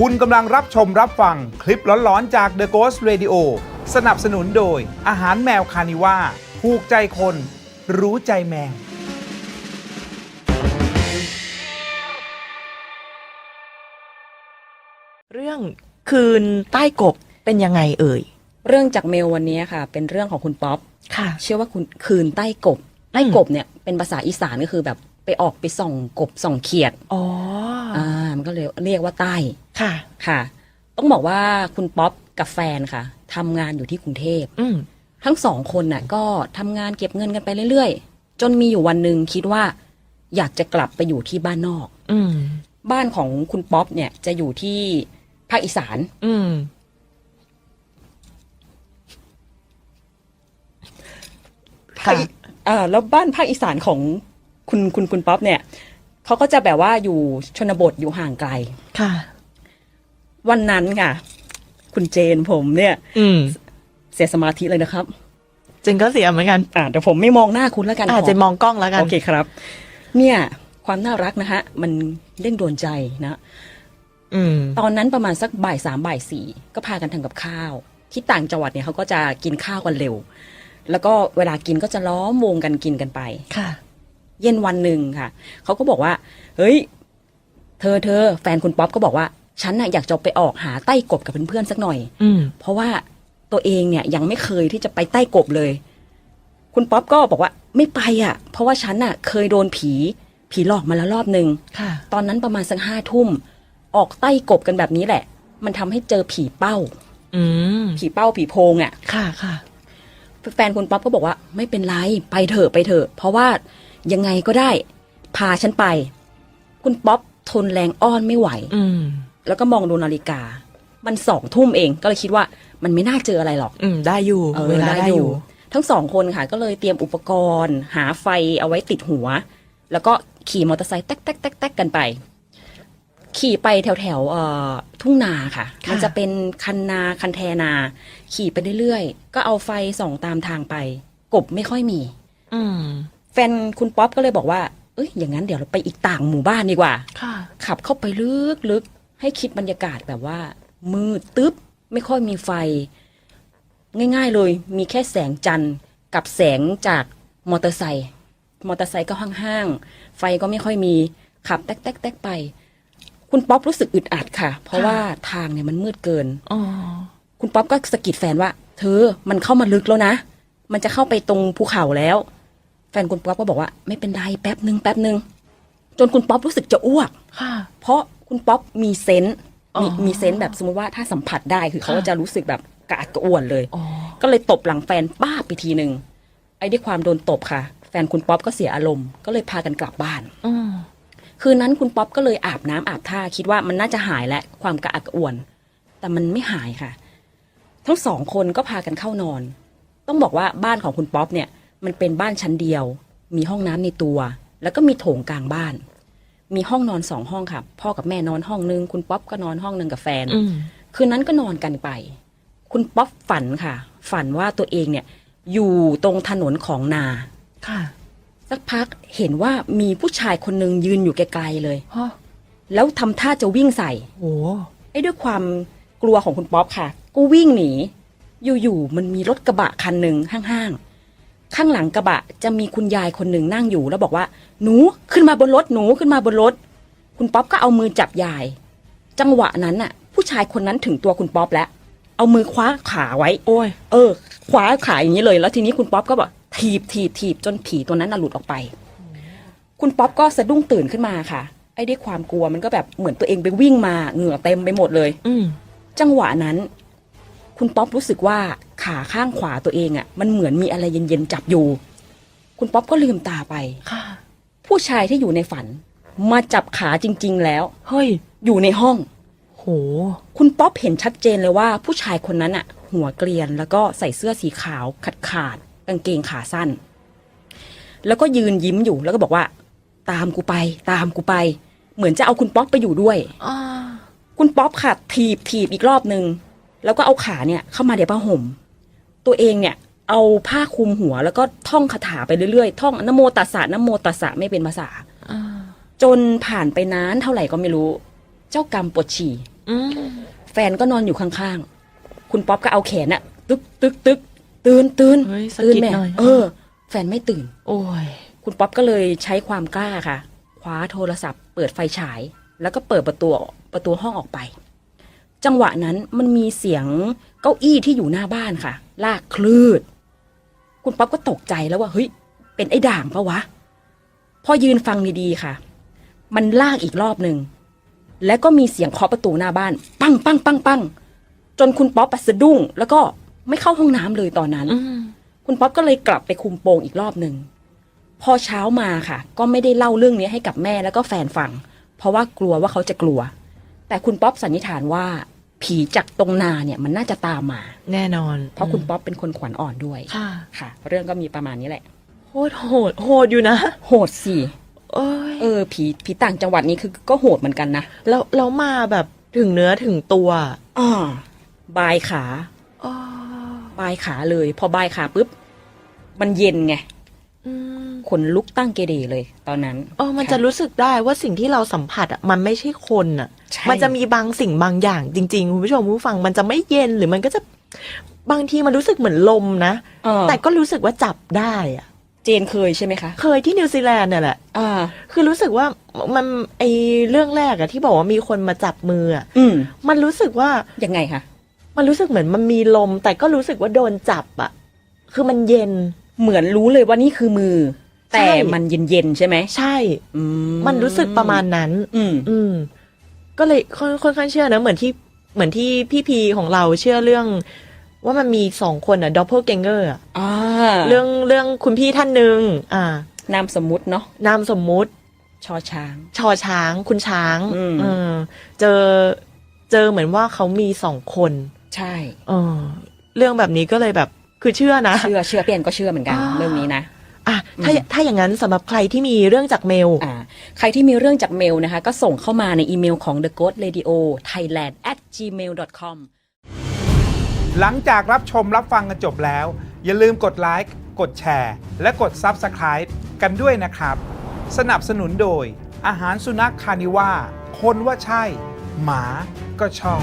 คุณกำลังรับชมรับฟังคลิปหลอนๆจาก The Ghost Radio สนับสนุนโดย อาหารแมวคานิว่าผูกใจคน รู้ใจแมว เรื่องคืนใต้กบเป็นยังไงเอ่ย เรื่องจากเมลวันนี้ค่ะ เป็นเรื่องของคุณป๊อปค่ะ เชื่อว่าคุณคืนใต้กบใต้กบเนี่ยเป็นภาษาอีสานก็คือแบบไปออกไปส่องกบส่องเขียด อ๋อ อ่า มันก็เลยเรียกว่าใต้ ค่ะ ค่ะ ต้องบอกว่าคุณป๊อปกับแฟนค่ะทำงานอยู่ที่กรุงเทพ อืมทั้งสองคนน่ะ ก็ทำงานเก็บเงินกันไปเรื่อยๆ จนมีอยู่วันหนึ่งคิดว่า อยากจะกลับไปอยู่ที่บ้านนอก อืมบ้านของคุณป๊อปเนี่ยจะอยู่ที่ภาคอีสาน อืมภาคอีเอ่อแล้วบ้านภาคอีสานของคุณคุณคุณป๊อปเนี่ยเขาก็จะแบบว่าอยู่ชนบทอยู่ห่างไกล ค่ะ วันนั้นค่ะ คุณเจนผมเนี่ยอืมเสียสมาธิเลยนะครับ เจนก็เสียเหมือนกัน อ่าเดี๋ยวผมไม่มองหน้าคุณแล้วกันอาจขอจะมองกล้องแล้วกัน โอเคครับ เนี่ย ความน่ารักนะฮะ มันเร่งโดนใจนะอืม ตอนนั้นประมาณสักบ่ายสามบ่ายสี่ก็พากันทำกับข้าว ที่ต่างจังหวัดเนี่ยเขาก็จะกินข้าวกันเร็ว แล้วก็เวลากินก็จะล้อมวงกันกินกันไป ค่ะ เย็นวันหนึ่งค่ะ เขาก็บอกว่า เฮ้ย เธอเธอแฟนคุณป๊อปก็บอกว่า ฉันน่ะอยากจะไปออกหาใต้กบกับเพื่อนๆสักหน่อย อืม เพราะว่าตัวเองเนี่ยยังไม่เคยที่จะไปใต้กบเลย คุณป๊อปก็บอกว่าไม่ไปอะ เพราะว่าฉันน่ะ เคยโดนผี ผีหลอกมาแล้วรอบหนึ่ง ค่ะ ตอนนั้นประมาณสักห้าทุ่ม ออกใต้กบกันแบบนี้แหละ มันทำให้เจอผีเป้า อืม ผีเป้าผีโพงอะ ค่ะค่ะ แฟนคุณป๊อปก็บอกว่าไม่เป็นไรไปเถอะไปเถอะเพราะว่ายังไงก็ได้ พาฉันไป คุณป๊อปทนแรงอ้อนไม่ไหว อืม แล้วก็มองดูนาฬิกา มันสองทุ่มเองก็เลยคิดว่ามันไม่น่าเจออะไรหรอก อืมได้อยู่เออเวลาได้อยู่ ทั้งสองคนค่ะก็เลยเตรียมอุปกรณ์ หาไฟเอาไว้ติดหัว แล้วก็ขี่มอเตอร์ไซค์แต๊กแต๊กแต๊กแต๊กกันไป ขี่ไปแถวแถวๆเอ่อทุ่งนาค่ะ ค่ะ มันจะเป็นคันนาคันแทนา ขี่ไปเรื่อยๆ ก็เอาไฟส่องตามทางไป กบไม่ค่อยมี อืมแฟนคุณป๊อปก็เลยบอกว่า เอ้ยอย่างนั้นเดี๋ยวเราไปอีกต่างหมู่บ้านดีกว่า ค่ะ ขับเข้าไปลึกๆ ให้คิดบรรยากาศแบบว่า มืดตึ๊บไม่ค่อยมีไฟ ง่ายๆเลยมีแค่แสงจันทร์กับแสงจากมอเตอร์ไซค์มอเตอร์ไซค์ก็ห้างๆไฟก็ไม่ค่อยมีขับแต๊กๆๆไป คุณป๊อปรู้สึกอึดอัดค่ะ เพราะว่าทางเนี่ยมันมืดเกินอ๋อคุณป๊อปก็สะกิดแฟนว่า เธอมันเข้ามาลึกแล้วนะ มันจะเข้าไปตรงภูเขาแล้ว แฟนคุณป๊อปก็บอกว่า ไม่เป็นไรแป๊บหนึ่งแป๊บหนึ่งจนคุณป๊อปรู้สึกจะอ้วกค่ะเพราะ คุณป๊อปมีเซนต์มีอ๋อมีเซนต์แบบสมมติว่าถ้าสัมผัสได้คือเขาค่ะจะรู้สึกแบบกระอักกระอ่วนเลยอ๋อก็เลยตบหลังแฟนป้าบไปทีหนึ่งไอ้ด้วยความโดนตบค่ะ แฟนคุณป๊อปก็เสียอารมณ์ก็เลยพากันกลับบ้านอืมคืนนั้นคุณป๊อปก็เลยอาบน้ำอาบท่าคิดว่ามันน่าจะหายและความกระอักกระอ่วน แต่มันไม่หายค่ะ ทั้งสองคนก็พากันเข้านอน ต้องบอกว่าบ้านของคุณป๊อปเนี่ย มันเป็นบ้านชั้นเดียว มีห้องน้ำในตัว แล้วก็มีโถงกลางบ้าน มีห้องนอนสองห้องค่ะ พ่อกับแม่นอนห้องนึง คุณป๊อปก็นอนห้องนึงกับแฟนอืมคืนนั้นก็นอนกันไป คุณป๊อปฝันค่ะ ฝันว่าตัวเองเนี่ย อยู่ตรงถนนของนาค่ะ สักพักเห็นว่ามีผู้ชายคนหนึ่งยืนอยู่ไกลๆเลยฮะแล้วทำท่าจะวิ่งใส่โอ้ไอ้ด้วยความกลัวของคุณป๊อปค่ะ ก็วิ่งหนี อยู่ๆมันมีรถกระบะคันหนึ่งห้างๆ ข้างหลังกระบะจะมีคุณยายคนหนึ่งนั่งอยู่ แล้วบอกว่า หนูขึ้นมาบนรถหนูขึ้นมาบนรถ คุณป๊อปก็เอามือจับยาย จังหวะนั้นน่ะ ผู้ชายคนนั้นถึงตัวคุณป๊อปแล้ว เอามือคว้าขาไว้ โอ้ย เออ คว้าขาอย่างนี้เลย แล้วทีนี้คุณป๊อปก็บอกถีบถีบถีบจนผีตัวนั้นน่ะหลุดออกไป คุณป๊อปก็สะดุ้งตื่นขึ้นมาค่ะ ไอ้ด้วยความกลัวมันก็แบบเหมือนตัวเองไปวิ่งมาเหงื่อเต็มไปหมดเลย อืมจังหวะนั้น คุณป๊อปรู้สึกว่า ขาข้างขวาตัวเองอะ่ะ มันเหมือนมีอะไรเย็นๆจับอยู่ คุณป๊อปก็ลืมตาไป ค่ะ ผู้ชายที่อยู่ในฝัน มาจับขาจริง ๆ แล้ว เฮ้ย อยู่ในห้อง โห คุณป๊อปเห็นชัดเจนเลยว่าผู้ชายคนนั้นอะหัวเกรียนแล้วก็ใส่เสื้อสีขาวขาดขาดๆกางเกงขาสั้น แล้วก็ยืนยิ้มอยู่แล้วก็บอกว่า ตามกูไป ตามกูไป เหมือนจะเอาคุณป๊อปไปอยู่ด้วยอ่าคุณป๊อปค่ะถีบถีบอีกรอบหนึ่งแล้วก็เอาขาเนี่ยเข้ามาเดี๋ยวผ้าห่ม ตัวเองเนี่ยเอาผ้าคลุมหัว แล้วก็ท่องคาถาไปเรื่อยๆ ท่องนะโมตัสสะนะโมตัสสะไม่เป็นภาษาอ่าจนผ่านไปนานเท่าไหร่ก็ไม่รู้ เจ้ากรรมปวดฉี่อืมแฟนก็นอนอยู่ข้างๆ คุณป๊อปก็เอาแขนอะตึกตึกตึกตื่นตื่นเฮ้ยสะตื่นกิดแม่หน่อยเออ แฟนไม่ตื่น โอ้ย คุณป๊อปก็เลยใช้ความกล้าค่ะ คว้าโทรศัพท์ เปิดไฟฉาย แล้วก็เปิดประตูประตูห้องออกไป จังหวะนั้นมันมีเสียงเก้าอี้ที่อยู่หน้าบ้านค่ะ ลากคลืด คุณป๊อปก็ตกใจแล้วว่าเฮ้ย เป็นไอ้ด่างปะวะ พอยืนฟังดีๆค่ะ มันลากอีกรอบหนึ่ง แล้วก็มีเสียงเคาะประตูหน้าบ้าน ปังปังปังปังจนคุณป๊อปอะสะดุ้ง แล้วก็ไม่เข้าห้องน้ำเลยตอนนั้นอืมคุณป๊อปก็เลยกลับไปคุมโปงอีกรอบหนึ่งพอเช้ามาค่ะ ก็ไม่ได้เล่าเรื่องนี้ให้กับแม่แล้วก็แฟนฟัง เพราะว่ากลัวว่าเขาจะกลัว แต่คุณป๊อปสันนิษฐานว่า ผีจากตรงนาเนี่ยมันน่าจะตามมา แน่นอน เพราะคุณป๊อปเป็นคนขวัญอ่อนด้วยค่ะ ค่ะ เรื่องก็มีประมาณนี้แหละ โหดโหดโหดอยู่นะ โหดสิเอ้ยเออ ผีผีต่างจังหวัดนี้คือก็โหดเหมือนกันนะแล้วแล้วมาแบบถึงเนื้อถึงตัวอ่าบายขาอ๋อบายขาเลย พอบายขาปุ๊บ มันเย็นไง อืม ขนลุกตั้งเกเรเลย ตอนนั้น เออมันค่จะรู้สึกได้ว่าสิ่งที่เราสัมผัสอะมันไม่ใช่คนอะ ใช่ มันจะมีบางสิ่งบางอย่างจริงๆคุณผู้ชมผู้ฟังมันจะไม่เย็นหรือมันก็จะบางทีมันรู้สึกเหมือนลมนะ เออแต่ก็รู้สึกว่าจับได้อะ เจนเคยใช่ไหมคะเคยที่นิวซีแลนด์เนี่ยแหละ อ่า คือรู้สึกว่ามันไอเรื่องแรกอะที่บอกว่ามีคนมาจับมืออะอืมมันรู้สึกว่ายังไงคะมันรู้สึกเหมือนมันมีลม แต่ก็รู้สึกว่าโดนจับอะคือมันเย็น เหมือนรู้เลยว่านี่คือมือใช่ แต่มันเย็นๆใช่ไหมใช่ อืมันรู้สึกประมาณนั้น อืม อืม ก็เลยค่อนค่อนข้างเชื่อนะ เหมือนที่เหมือนที่พี่พีของเราเชื่อเรื่อง ว่ามันมีสองคนอะดับเบิลเกงเกอร์อะอ่าเรื่องเรื่องคุณพี่ท่านหนึ่งอ่า นามสมมุติเนาะนามสมมุติ ชอช้าง ชอช้าง คุณช้างอืม เออเจอเจอเหมือนว่าเขามีสองคนใช่ เออเรื่องแบบนี้ก็เลยแบบคือเชื่อนะ เชื่อเชื่อเปลี่ยนก็เชื่อเหมือนกัน อ่า เรื่องนี้นะ อะถ้าอืมถ้าอย่างนั้นสำหรับใครที่มีเรื่องจากเมล อ่าใครที่มีเรื่องจากเมลนะคะ ก็ส่งเข้ามาในอีเมลของ the ghost radio thailand at gmail com หลังจากรับชมรับฟังกันจบแล้ว อย่าลืมกดไลค์กดแชร์ และกด Subscribe กันด้วยนะครับ สนับสนุนโดย อาหารสุนัขคานิว่าคนว่าใช่ หมาก็ชอบ